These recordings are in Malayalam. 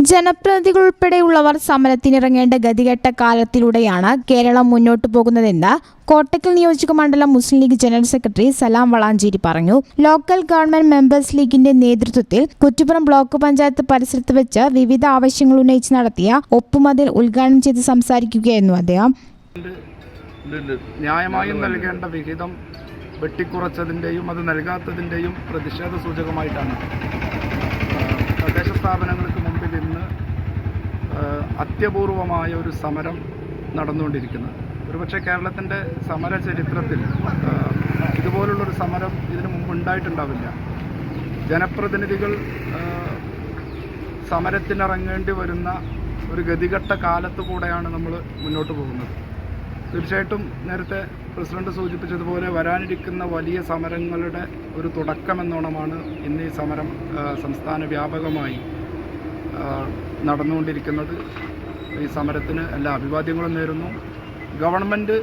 ജനപ്രതിനിധികൾ ഉൾപ്പെടെയുള്ളവർ സമരത്തിനിറങ്ങേണ്ട ഗതികെട്ട കാലത്തിലൂടെയാണ് കേരളം മുന്നോട്ടു പോകുന്നതെന്ന് കോട്ടക്കൽ നിയോജക മണ്ഡലം Muslim League general secretary Salam Valanchery പറഞ്ഞു ലോക്കൽ ഗവൺമെന്റ് മെമ്പേഴ്സ് ലീഗിന്റെ നേതൃത്വത്തിൽ കുറ്റിപ്പുറം ബ്ലോക്ക് പഞ്ചായത്ത് പരിസരത്ത് വെച്ച് വിവിധ ആവശ്യങ്ങൾ ഉന്നയിച്ച് നടത്തിയ ഒപ്പുമതിൽ ഉദ്ഘാടനം ചെയ്ത് സംസാരിക്കുകയായിരുന്നു അദ്ദേഹം. ന്യായമായും നൽകേണ്ട വിഹിതം വെട്ടിക്കുറച്ചതിന്റെയും അത് നൽകാത്തതിന്റെയും പ്രതിഷേധ സൂചകമായിട്ടാണ് തദ്ദേശ ആ, അത്യപൂർവമായ ഒരു സമരം നടന്നുകൊണ്ടിരിക്കുന്നത്. ഒരുപക്ഷെ കേരളത്തിന്റെ സമര ചരിത്രത്തിൽ ഇതുപോലുള്ളൊരു സമരം ഇതിനു മുമ്പ് ഉണ്ടായിട്ടുണ്ടാവില്ല. ജനപ്രതിനിധികൾ സമരത്തിനിറങ്ങേണ്ടി വരുന്ന ഒരു ഗതികെട്ട കാലത്തു കൂടെയാണ് നമ്മൾ മുന്നോട്ട് പോകുന്നത്. തീർച്ചയായിട്ടും നേരത്തെ പ്രസിഡന്റ് സൂചിപ്പിച്ചതുപോലെ വരാനിരിക്കുന്ന വലിയ സമരങ്ങളുടെ ഒരു തുടക്കമെന്നോണമാണ് ഇന്ന് ഈ സമരം സംസ്ഥാന വ്യാപകമായി നടന്നുകൊണ്ടിരിക്കുന്നത്. ഈ സമരത്തിന് എല്ലാ അഭിവാദ്യങ്ങളും നേരുന്നു. ഗവൺമെന്റ്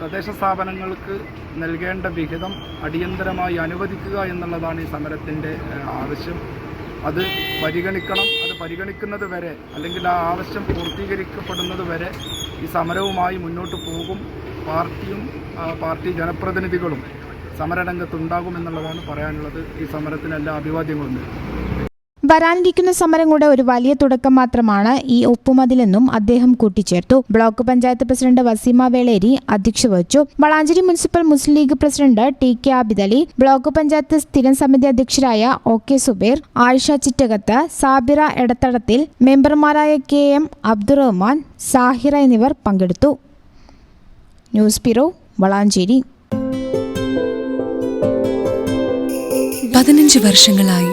തദ്ദേശ സ്ഥാപനങ്ങൾക്ക് നൽകേണ്ട വിഹിതം അടിയന്തരമായി അനുവദിക്കുക എന്നുള്ളതാണ് ഈ സമരത്തിന്റെ ആവശ്യം. അത് പരിഗണിക്കണം. അത് പരിഗണിക്കുന്നത് വരെ അല്ലെങ്കിൽ ആ ആവശ്യം പൂർത്തീകരിക്കപ്പെടുന്നത് വരെ ഈ സമരവുമായി മുന്നോട്ട് പോകും. പാർട്ടിയും പാർട്ടി ജനപ്രതിനിധികളും സമരരംഗത്തുണ്ടാകുമെന്നുള്ളതാണ് പറയാനുള്ളത്. ഈ സമരത്തിന് എല്ലാ അഭിവാദ്യങ്ങളും വരാനിരിക്കുന്ന സമരങ്ങളുടെ ഒരു വലിയ തുടക്കം മാത്രമാണ് ഈ ഒപ്പുമതിലെന്നും അദ്ദേഹം കൂട്ടിച്ചേർത്തു. ബ്ലോക്ക് പഞ്ചായത്ത് പ്രസിഡന്റ് വസീമ വേളേരി അധ്യക്ഷ വഹിച്ചു. Valanchery municipal Muslim League president T K Abidali block panchayat സ്ഥിരം സമിതി അധ്യക്ഷരായ ഒ കെ സുബേർ ആയിഷ ചിറ്റകത്ത് സാബിറ എടത്തടത്തിൽ മെമ്പർമാരായ കെ എം അബ്ദുറഹ്മാൻ സാഹിറ എന്നിവർ പങ്കെടുത്തു. News bureau Valanchery. പതിനഞ്ച് വർഷങ്ങളായി